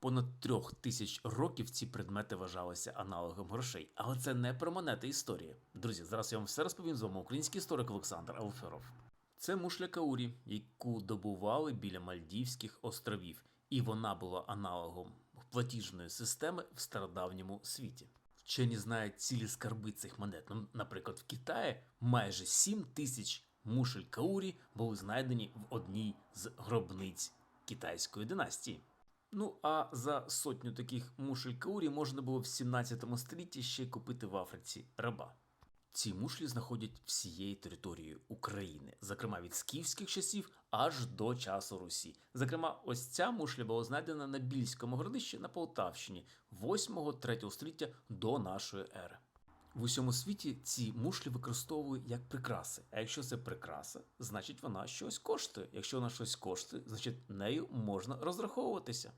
Понад трьох тисяч років ці предмети вважалися аналогом грошей. Але це не про монети історії. Друзі, зараз я вам все розповім з вами український історик Олександр Алферов. Це мушля Каурі, яку добували біля Мальдівських островів, і вона була аналогом платіжної системи в стародавньому світі. Вчені знають цілі скарби цих монет. Ну, наприклад, в Китаї майже 7 тисяч мушель Каурі були знайдені в одній з гробниць китайської династії. Ну а за сотню таких мушель Каурі можна було в 17 столітті ще купити в Африці раба. Ці мушлі знаходять всією територією України, зокрема від скіфських часів аж до часу Русі. Зокрема, ось ця мушля була знайдена на Більському городищі на Полтавщині 8-3 століття до нашої ери. В усьому світі ці мушлі використовують як прикраси. А якщо це прикраса, значить вона щось коштує. Якщо вона щось коштує, значить нею можна розраховуватися.